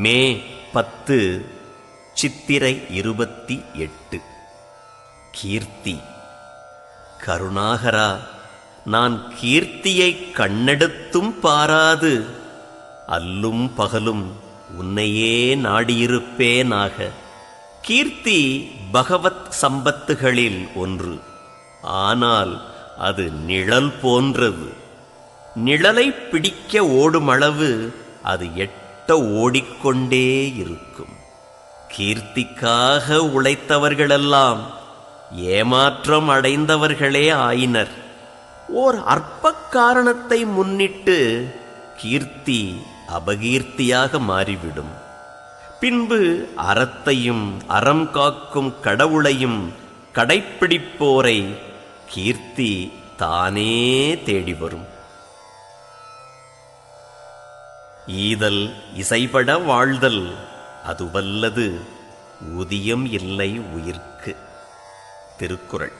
மே பத்து சித்திரை இருபத்தி எட்டு. கீர்த்தி. கருணாகரா நான் கீர்த்தியை கண்ணெடுத்தும் பாராது அல்லும் பகலும் உன்னையே நாடியிருப்பேனாக. கீர்த்தி பகவத் சம்பத்துகளில் ஒன்று ஆனால் அது நிழல் போன்றது. நிழலை பிடிக்க ஓடும் அளவு அது எட்டு ஓடிக்கொண்டே இருக்கும். கீர்த்திக்காக உழைத்தவர்களெல்லாம் ஏமாற்றம் அடைந்தவர்களே ஆயினர். ஓர் அற்ப காரணத்தை முன்னிட்டு கீர்த்தி அபகீர்த்தியாக மாறிவிடும். பின்பு அறத்தையும் அறம் காக்கும் கடவுளையும் கடைப்பிடிப்போரை கீர்த்தி தானே தேடி வரும். ஈதல் இசைபட வாழ்தல் அதுவல்லது ஊதியம் இல்லை உயிர்க்கு. திருக்குறள்.